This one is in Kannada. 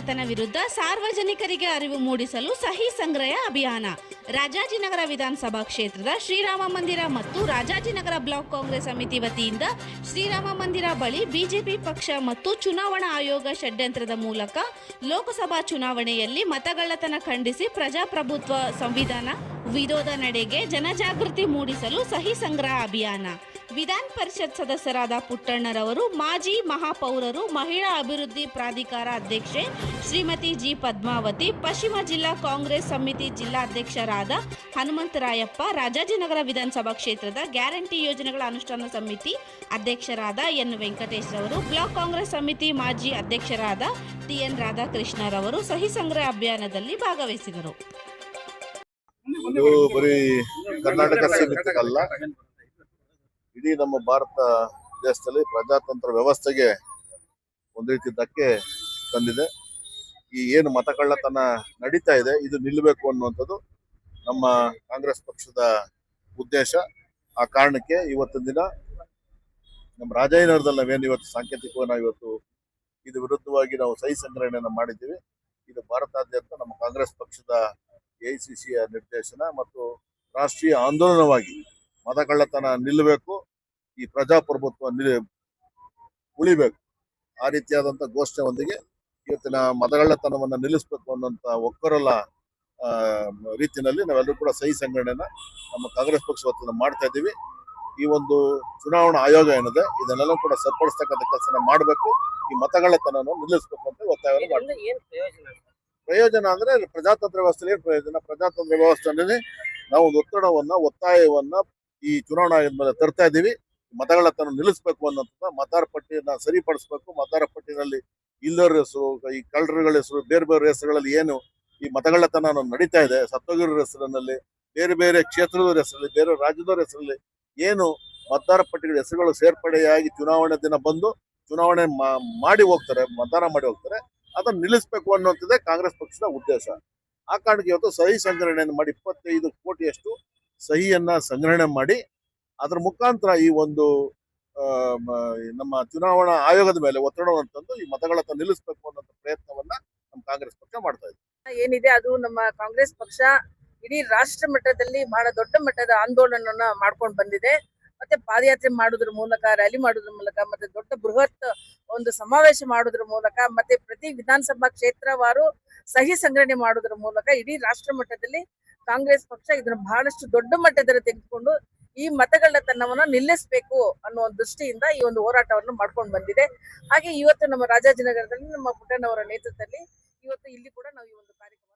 ಮತಗಳ್ಳತನ ವಿರುದ್ಧ ಸಾರ್ವಜನಿಕರಿಗೆ ಅರಿವು ಮೂಡಿಸಲು ಸಹಿ ಸಂಗ್ರಹ ಅಭಿಯಾನ. ರಾಜಾಜಿನಗರ ವಿಧಾನಸಭಾ ಕ್ಷೇತ್ರದ ಶ್ರೀರಾಮ ಮಂದಿರ ಮತ್ತು ರಾಜಾಜಿನಗರ ಬ್ಲಾಕ್ ಕಾಂಗ್ರೆಸ್ ಸಮಿತಿ ವತಿಯಿಂದ ಶ್ರೀರಾಮ ಮಂದಿರ ಬಳಿ ಬಿಜೆಪಿ ಪಕ್ಷ ಮತ್ತು ಚುನಾವಣಾ ಆಯೋಗ ಷಡ್ಯಂತ್ರದ ಮೂಲಕ ಲೋಕಸಭಾ ಚುನಾವಣೆಯಲ್ಲಿ ಮತಗಳ್ಳತನ ಖಂಡಿಸಿ ಪ್ರಜಾಪ್ರಭುತ್ವ ಸಂವಿಧಾನ ವಿರೋಧ ನಡೆಗೆ ಜನಜಾಗೃತಿ ಮೂಡಿಸಲು ಸಹಿ ಸಂಗ್ರಹ ಅಭಿಯಾನ. ವಿಧಾನ ಪರಿಷತ್ ಸದಸ್ಯರಾದ ಪುಟ್ಟಣ್ಣರವರು, ಮಾಜಿ ಮಹಾಪೌರರು, ಮಹಿಳಾ ಅಭಿವೃದ್ಧಿ ಪ್ರಾಧಿಕಾರ ಅಧ್ಯಕ್ಷೆ ಶ್ರೀಮತಿ ಜಿ ಪದ್ಮಾವತಿ, ಪಶ್ಚಿಮ ಜಿಲ್ಲಾ ಕಾಂಗ್ರೆಸ್ ಸಮಿತಿ ಜಿಲ್ಲಾಧ್ಯಕ್ಷರಾದ ಹನುಮಂತರಾಯಪ್ಪ ರಾಜಾಜಿನಗರ ವಿಧಾನಸಭಾ ಕ್ಷೇತ್ರದ ಗ್ಯಾರಂಟಿ ಯೋಜನೆಗಳ ಅನುಷ್ಠಾನ ಸಮಿತಿ ಅಧ್ಯಕ್ಷರಾದ ಎನ್ ವೆಂಕಟೇಶ್ ರವರು ಬ್ಲಾಕ್ ಕಾಂಗ್ರೆಸ್ ಸಮಿತಿ ಮಾಜಿ ಅಧ್ಯಕ್ಷರಾದ ಟಿಎನ್ ರಾಧಾಕೃಷ್ಣರವರು ಸಹಿ ಸಂಗ್ರಹ ಅಭಿಯಾನದಲ್ಲಿ ಭಾಗವಹಿಸಿದರು ಇದು ಬರೀ ಕರ್ನಾಟಕ ಸೀಮಿತಕ್ಕಲ್ಲ ಇಡೀ ನಮ್ಮ ಭಾರತ ದೇಶದಲ್ಲಿ ಪ್ರಜಾತಂತ್ರ ವ್ಯವಸ್ಥೆಗೆ ಒಂದು ರೀತಿ ಧಕ್ಕೆ ತಂದಿದೆ. ಈ ಏನು ಮತಗಳ್ಳತನ ನಡೀತಾ ಇದೆ, ಇದು ನಿಲ್ಲಬೇಕು ಅನ್ನುವಂಥದ್ದು ನಮ್ಮ ಕಾಂಗ್ರೆಸ್ ಪಕ್ಷದ ಉದ್ದೇಶ. ಆ ಕಾರಣಕ್ಕೆ ಇವತ್ತಿನ ದಿನ ನಮ್ಮ ರಾಜಾಯನಗರದಲ್ಲಿ ನಾವೇನು ಇವತ್ತು ಸಾಂಕೇತಿಕವಾಗಿ ಇವತ್ತು ಇದು ವಿರುದ್ಧವಾಗಿ ನಾವು ಸಹಿ ಸಂಗ್ರಹಣೆಯನ್ನು ಮಾಡಿದ್ದೀವಿ. ಇದು ಭಾರತಾದ್ಯಂತ ನಮ್ಮ ಕಾಂಗ್ರೆಸ್ ಪಕ್ಷದ ಎಐಸಿಸಿಯ ನಿರ್ದೇಶನ ಮತ್ತು ರಾಷ್ಟ್ರೀಯ ಆಂದೋಲನವಾಗಿ ಮತಕಳ್ಳತನ ನಿಲ್ಲಬೇಕು. ಈ ಪ್ರಜಾಪ್ರಭುತ್ವ ಉಳಿಬೇಕು. ಆ ರೀತಿಯಾದಂಥ ಘೋಷಣೆಯೊಂದಿಗೆ ಇವತ್ತಿನ ಮತಗಳತನವನ್ನು ನಿಲ್ಲಿಸಬೇಕು ಅನ್ನೋಂಥ ಒಕ್ಕರಲ್ಲ ರೀತಿಯಲ್ಲಿ ನಾವೆಲ್ಲರೂ ಕೂಡ ಸಹಿ ಸಂಗ್ರಹಣೆಯನ್ನ ನಮ್ಮ ಕಾಂಗ್ರೆಸ್ ಪಕ್ಷ ವತಿಯಿಂದ ಮಾಡ್ತಾ ಇದ್ದೀವಿ. ಈ ಒಂದು ಚುನಾವಣಾ ಆಯೋಗ ಏನಿದೆ ಇದನ್ನೆಲ್ಲ ಕೂಡ ಸರಿಪಡಿಸ್ತಕ್ಕಂಥ ಕೆಲಸ ಮಾಡಬೇಕು. ಈ ಮತಗಳ್ಳತನವನ್ನು ನಿಲ್ಲಿಸಬೇಕು ಅಂತ ಒತ್ತಾಯವನ್ನು ಮಾಡ್ತೀವಿ. ಪ್ರಯೋಜನ ಅಂದ್ರೆ ಪ್ರಜಾತಂತ್ರ ವ್ಯವಸ್ಥೆಯಲ್ಲಿ ಏನ್ ಪ್ರಯೋಜನ? ಪ್ರಜಾತಂತ್ರ ವ್ಯವಸ್ಥೆಯಲ್ಲಿ ನಾವು ಒಂದು ಒತ್ತಡವನ್ನ ಒತ್ತಾಯವನ್ನ ಈ ಚುನಾವಣಾ ಆಯೋಗದ ಮೇಲೆ ತರ್ತಾ ಇದ್ದೀವಿ. ಮತಗಳತನ ನಿಲ್ಲಿಸಬೇಕು ಅನ್ನೋಂಥದ್ದು ಮತದಾರ ಪಟ್ಟಿಯನ್ನ ಸರಿಪಡಿಸಬೇಕು. ಮತದಾರ ಪಟ್ಟಿನಲ್ಲಿ ಇಲ್ಲರ ಹೆಸರು, ಈ ಕಳ್ಳರುಗಳ ಹೆಸರು, ಬೇರೆ ಬೇರೆ ಹೆಸರುಗಳಲ್ಲಿ ಏನು ಈ ಮತಗಳತನ ನಡೀತಾ ಇದೆ. ಸತ್ತೋಗಿರೋ ಹೆಸರಿನಲ್ಲಿ, ಬೇರೆ ಬೇರೆ ಕ್ಷೇತ್ರದವ್ರ ಹೆಸರಲ್ಲಿ, ಬೇರೆ ರಾಜ್ಯದವ್ರ ಹೆಸರಲ್ಲಿ ಏನು ಮತದಾರ ಪಟ್ಟಿಗಳ ಹೆಸರುಗಳು ಸೇರ್ಪಡೆಯಾಗಿ ಚುನಾವಣೆ ದಿನ ಬಂದು ಚುನಾವಣೆ ಮಾಡಿ ಹೋಗ್ತಾರೆ, ಮತದಾನ ಮಾಡಿ ಹೋಗ್ತಾರೆ. ಅದನ್ನ ನಿಲ್ಲಿಸಬೇಕು ಅನ್ನುವಂಥದ್ದೇ ಕಾಂಗ್ರೆಸ್ ಪಕ್ಷದ ಉದ್ದೇಶ. ಆ ಕಾರಣಕ್ಕೆ ಇವತ್ತು ಸಹಿ ಸಂಗ್ರಹಣೆಯನ್ನು ಮಾಡಿ ಇಪ್ಪತ್ತೈದು ಕೋಟಿಯಷ್ಟು ಸಹಿಯನ್ನ ಸಂಗ್ರಹಣೆ ಮಾಡಿ ಅದರ ಮುಖಾಂತರ ಈ ಒಂದು ನಮ್ಮ ಚುನಾವಣಾ ಆಯೋಗದ ಮೇಲೆ ಒತ್ತಡವನ್ನು ತಂದು ಈ ಮತಗಳತ್ತ ನಿಲ್ಲಿಸಬೇಕು ಅನ್ನೋ ಪ್ರಯತ್ನವನ್ನ ನಮ್ಮ ಕಾಂಗ್ರೆಸ್ ಪಕ್ಷ ಮಾಡ್ತಾ ಇದೆ. ಏನಿದೆ ಅದು ನಮ್ಮ ಕಾಂಗ್ರೆಸ್ ಪಕ್ಷ ಇಡೀ ರಾಷ್ಟ್ರ ಮಟ್ಟದಲ್ಲಿ ಬಹಳ ದೊಡ್ಡ ಮಟ್ಟದ ಆಂದೋಲನವನ್ನ ಮಾಡ್ಕೊಂಡು ಬಂದಿದೆ. ಮತ್ತೆ ಪಾದಯಾತ್ರೆ ಮಾಡೋದ್ರ ಮೂಲಕ, ರ್ಯಾಲಿ ಮಾಡೋದ್ರ ಮೂಲಕ, ಮತ್ತೆ ದೊಡ್ಡ ಬೃಹತ್ ಒಂದು ಸಮಾವೇಶ ಮಾಡೋದ್ರ ಮೂಲಕ, ಮತ್ತೆ ಪ್ರತಿ ವಿಧಾನಸಭಾ ಕ್ಷೇತ್ರವಾರು ಸಹಿ ಸಂಗ್ರಹಣೆ ಮಾಡೋದ್ರ ಮೂಲಕ ಇಡೀ ರಾಷ್ಟ್ರ ಮಟ್ಟದಲ್ಲಿ ಕಾಂಗ್ರೆಸ್ ಪಕ್ಷ ಇದನ್ನ ಬಹಳಷ್ಟು ದೊಡ್ಡ ಮಟ್ಟದಲ್ಲಿ ತೆಗೆದುಕೊಂಡು ಈ ಮತಗಳ್ಳತನವನ್ನ ನಿಲ್ಲಿಸಬೇಕು ಅನ್ನೋ ಒಂದು ದೃಷ್ಟಿಯಿಂದ ಈ ಒಂದು ಹೋರಾಟವನ್ನು ಮಾಡ್ಕೊಂಡು ಬಂದಿದೆ. ಹಾಗೆ ಇವತ್ತು ನಮ್ಮ ರಾಜಾಜಿನಗರದಲ್ಲಿ, ನಮ್ಮ ಪುಟ್ಟಣ್ಣವರ ನೇತೃತ್ವದಲ್ಲಿ ಇವತ್ತು ಇಲ್ಲಿ ಕೂಡ ನಾವು ಈ ಒಂದು ಕಾರ್ಯಕ್ರಮ